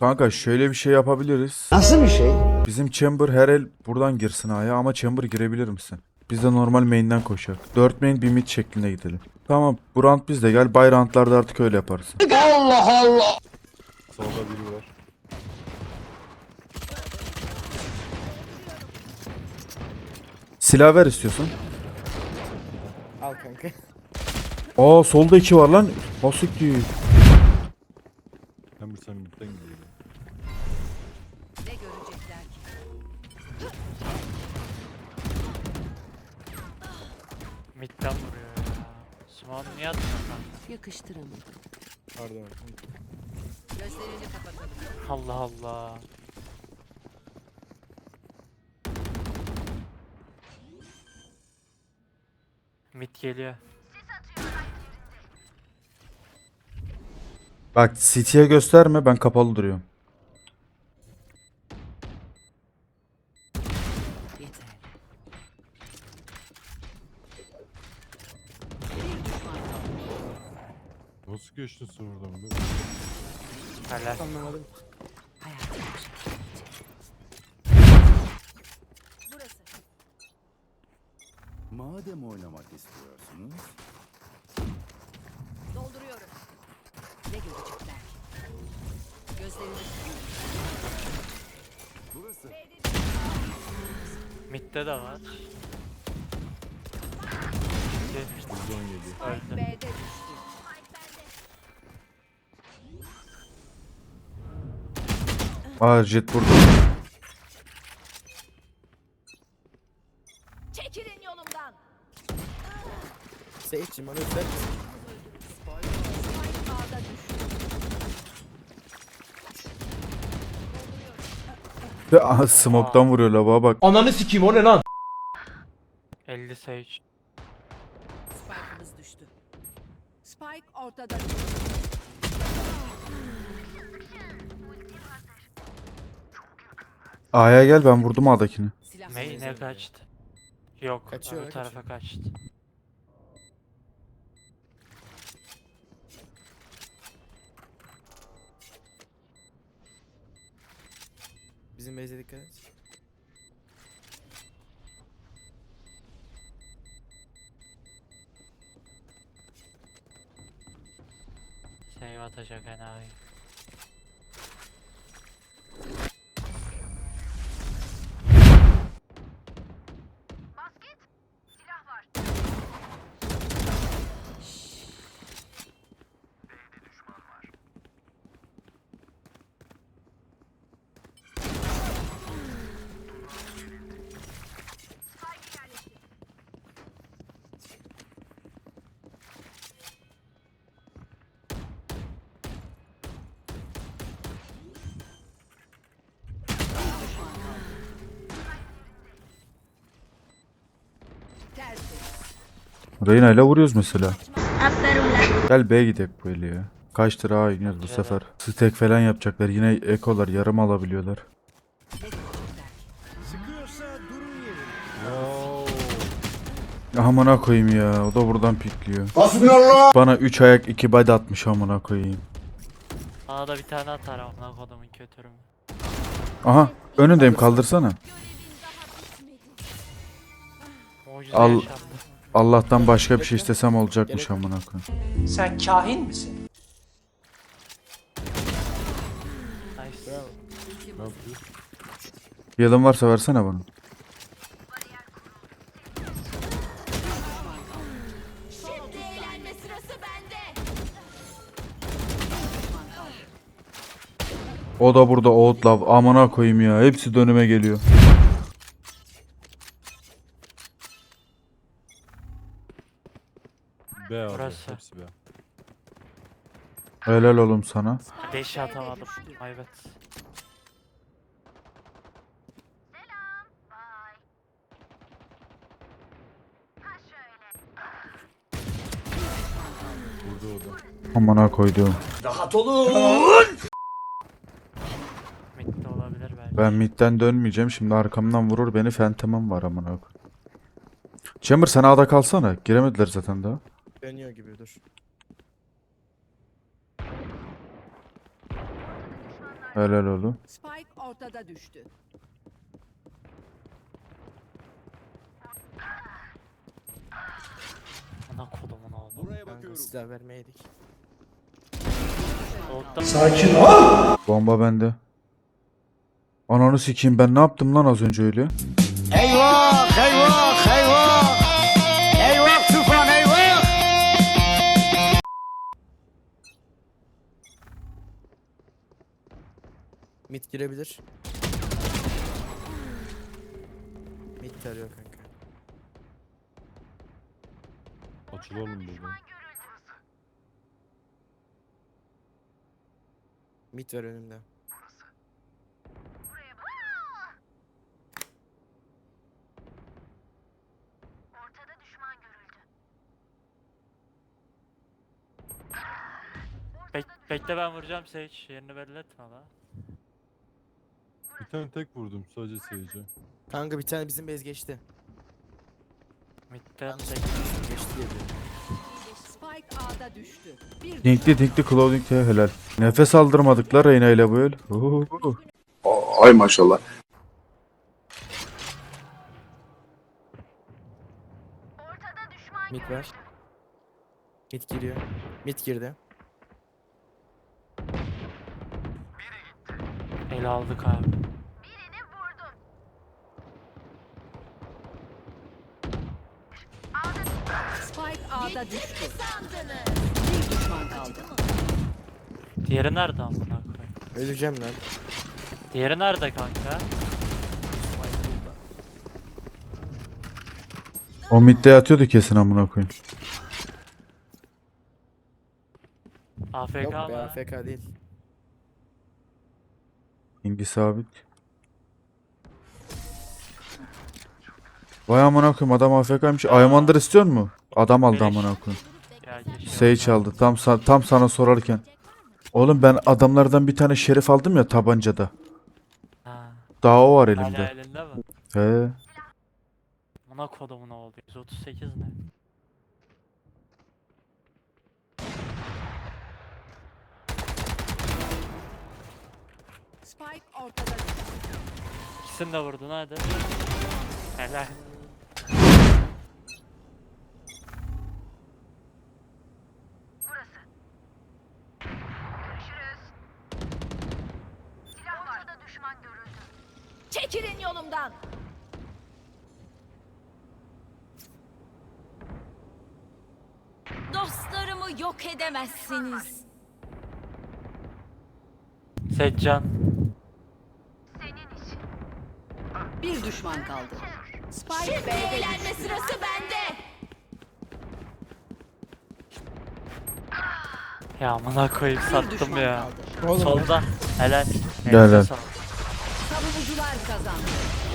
Kanka şöyle bir şey yapabiliriz. Nasıl bir şey? Bizim Chamber her el buradan girsin A'ya ama Chamber girebilir misin? Biz de normal main'den koşar. 4 main bir mid şeklinde gidelim. Tamam bu round bizde gel. Bay roundlarda artık öyle yaparız. Solda biri var. Silah ver istiyorsun. Al kanka. Aa solda iki var lan. Basık değil. Hem sen midden gidiyor. Midden vuruyor ya. Smoke'u niye atmıyor kanka? Yakıştıramadım. Pardon. Gözlerini kapatalım. Allah Allah. Mid geliyor. Bak City'ye gösterme ben kapalı duruyorum. Yeter. Bir düşman kaldı. Nasıl geçtin sen oradan be? Helal. Anlamadım. Hayatım Burası. Madem oynamak istiyorsunuz, Dolduruyorum. Ne görecekler? Gözlerini Mid'de de var. Buradan geliyor. Öldü. B'de düştü. Aa jet burada. Çekilin yolumdan. Seyitçim bana üfler misin? Ağda düştü. Aha, smoke'tan vuruyor lava bak. Ananı sikeyim o ne lan? 50 sage. Spike'ımız düştü. Spike ortada. A'ya gel ben vurdum A'dakini. Silah sesi. ne kaçtı? Yok. Kaçıyor, öbür tarafa kaçtı. Bizim base'e dikkat et. Save atacak enayi. Reyna ile vuruyoruz mesela. Gel B'ye gidelim bu eli ya. Kaç lira A iniyoruz bu sefer. Stack falan yapacaklar. Yine ekolar yarım alabiliyorlar. Amına koyayım ya. O da buradan pikliyor. Bana 3 ayak 2 body atmış amına koyayım. Bana da bir tane atar amına kodumun kötürümü. Aha önündeyim kaldırsana. Mucize Al- yaşandı. Allah'tan başka bir şey istesem olacakmış amına koyayım. Sen kahin misin? Yılın varsa versene bana. O da burada Outlaw. Amına koyayım ya. Hepsi dönüme geliyor. Burası. Hepsi B. Helal oğlum sana. Deşi atamadım. Da. Amına koyduğum. Rahat olun. Mid'de olabilir belki. Ben midden dönmeyeceğim. Şimdi arkamdan vurur beni. Phantom'ım var amına koyayım. Chamber sen A'da kalsana. Giremediler zaten daha. Dönüyor gibi dur. Helal oğlum. Spike ortada düştü. Ana kodumun oğlu. Buraya Kanka silah vermeydik. Soğukta Bomba bende. Ananı sikeyim ben ne yaptım lan az önce öyle? Mid girebilir. Mid tarıyor kanka. Açılalım buradan. Mid var önümde. Bek bekle ben vuracağım Sage. Yerini belli etme la. Bir tane tek vurdum sadece seyirci. Kanka bir tane bizim bez geçti. Mid'den Geçti tek. diye biliyorum. Spike A'da düştü. Bir Dinkli dinkli clothing de helal. Nefes aldırmadık la Reyna ile bu el. Oo. Ay maşallah. Mid var. Mid giriyor. Mid girdi. El aldık abi. Spike A'da düştü. Bir düşman kaldı. Diğeri nerede amına koyayım? Öleceğim lan. Diğeri nerede kanka? O midde yatıyordu kesin amına koyayım. AFK Yok be mı? AFK değil. İngi sabit. Vay amına koyayım adam AFK'ymış. Aymandır istiyor mu? Adam aldı Beleş. amına koyayım. Ya. Sage aldı. Tam sa- tam sana sorarken. Oğlum ben adamlardan bir tane şerif aldım ya tabancada. Ha. Daha o var Hala elimde. elinde mi? He. Buna kodumun oldu. 138 ne? Spike ortada. İkisini de vurdun hadi. Helal. Çekilin yolumdan. Dostlarımı yok edemezsiniz. Seccan. Bir düşman kaldı. Spike B'de Eğlenme sırası bende. Ya amına koyayım Bir sattım düşman ya. kaldı. Oğlum Solda. Helal. Helal. Sağlık. Savunucular kazandı.